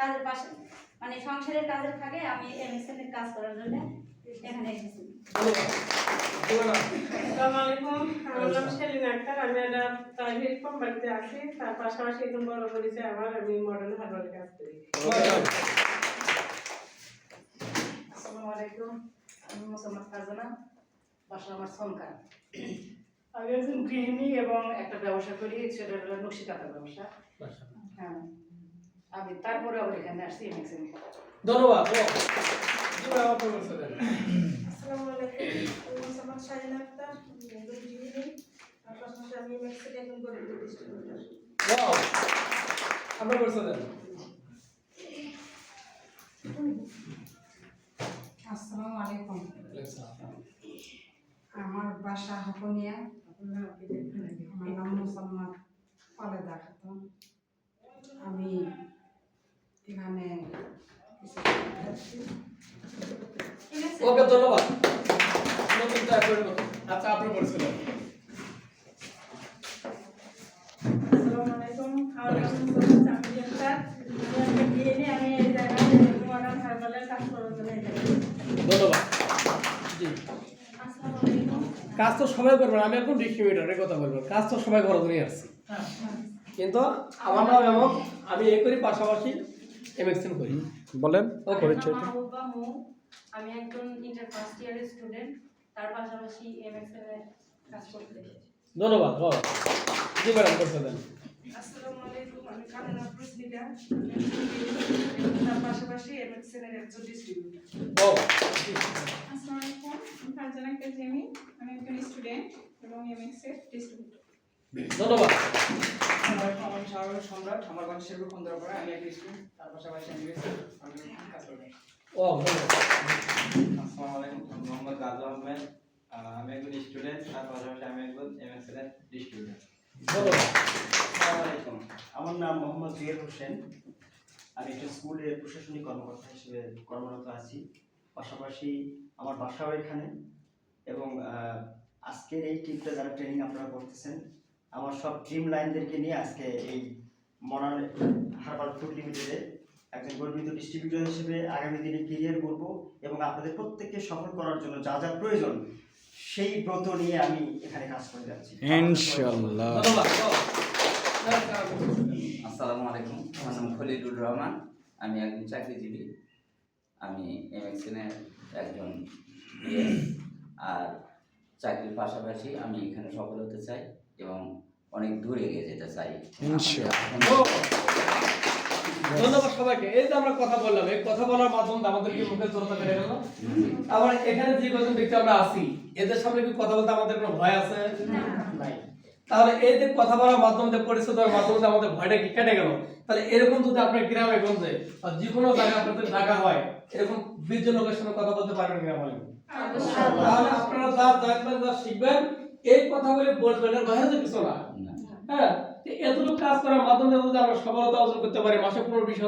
কাজের পাশে মানে সংসারের কাজের ফাঁকে আমি এমএসএন এর কাজ করার জন্য এখানে এসেছি। আসসালামু আলাইকুম। আমার নাম সেলিনা আক্তার। আমি একটা প্রাইভেট কোম্পানিতে আছি। তার পাশাপাশি একদম বড় পরিচয় আমার। আমি মডার্ন হারবারে কাজ করি। আসসালামু আলাইকুম। আমি মোসাম্মদ ফারজানা বাসা আমার সনকার আমি একজন গৃহিণী এবং একটা ব্যবসা করি। সেটা হলো নকশি কাঁথার ব্যবসা। হ্যাঁ। আমি তারপরে আবার এখানে আসছি এমএক্সএম ধন্যবাদ আসসালামু আলাইকুম আমি শাহিনা আক্তার আমি আমি! আমার দেন। আসসালামু আলাইকুম আমার বাসা হাপনিয়া আমার নাম মোসাম্মদ খালেদা খাতুন আমি এখানে ওকে ধন্যবাদ। নতুন তো একবারের আচ্ছা মডার্ন হারবালের কাজ এখানে তো সবাই করবে না। আমি এখন ডিস্ট্রিবিউটারের কথা বলব। কাজ তো সবাই করার জন্যই আসছি। কিন্তু আমার নাম এমন। আমি এ করি পাশাপাশি এমএক্সএন করি। বলেন মৌ আমি একজন ইন্টার ফার্স্ট ইয়ারের স্টুডেন্ট তার পাশাপাশি এমএসএন এর কাজ করতে ধন্যবাদ ও জি ম্যাডাম পরিচয় দেন। আসসালামু আলাইকুম আমি কামনা প্রসনিকা তার পাশাপাশি এমএক্সএন এর একজন ডিস্ট্রিবিউটর ও। আসসালামু আলাইকুম আমি ফারজানা আমি একজন স্টুডেন্ট এবং এমএক্স এর ডিস্ট্রিবিউটর ধন্যবাদ। আমি সাধারণ সম্রাট আমার আমি তার পাশাপাশি আহমেদ আমি একজন স্টুডেন্ট তার আলাইকুম আমার নাম মোহাম্মদ জুয়েল হোসেন। আমি একটা স্কুলে প্রশাসনিক কর্মকর্তা হিসেবে কর্মরত আছি। পাশাপাশি আমার বাসাও এখানে। এবং আজকের এই টিপটা যারা ট্রেনিং আপনারা করতেছেন আমার সব ড্রিম লাইনদেরকে নিয়ে আজকে এই মডার্ন হার্বাল ফুড লিমিটেডে একজন গর্বিত ডিস্ট্রিবিউটর হিসেবে আগামী দিনে কেরিয়ার করব এবং আপনাদের প্রত্যেককে সফল করার জন্য যা যা প্রয়োজন সেই ব্রত নিয়ে আমি এখানে কাজ করে যাচ্ছি। ইনশাল্লাহ আসসালামু আলাইকুম। আমার নাম খলিলুর রহমান। আমি একজন চাকরিজীবী। আমি এমএক্সএন এর একজন আর চাকরির পাশাপাশি আমি এখানে সফল হতে চাই। এবং অনেক দূরে এগিয়ে যেতে চাই ধন্যবাদ সবাইকে। এই যে আমরা কথা বললাম এই কথা বলার মাধ্যমে আমাদের কি মুখে বেড়ে গেল? আবার এখানে যে কজন ব্যক্তি আমরা আছি এদের সামনে কি কথা বলতে আমাদের কোনো ভয় আছে? নাই। তাহলে এই যে কথা বলার মাধ্যমে যে পরিচিত হওয়ার মাধ্যমে আমাদের ভয়টা কি কেটে গেল? তাহলে এরকম যদি আপনার গ্রামে গঞ্জে বা যে কোনো জায়গায় আপনাদের ডাকা হয় এরকম বীর্য লোকের সঙ্গে কথা বলতে পারবেন কিনা বলেন? তাহলে আপনারা যা জানবেন যা শিখবেন এই কথা বলে বাইরে তো কিছু না। হ্যাঁ এতটুকু কাজ করার মাধ্যমে যদি আমরা সফলতা অর্জন করতে পারি মাসে পনেরো বিশ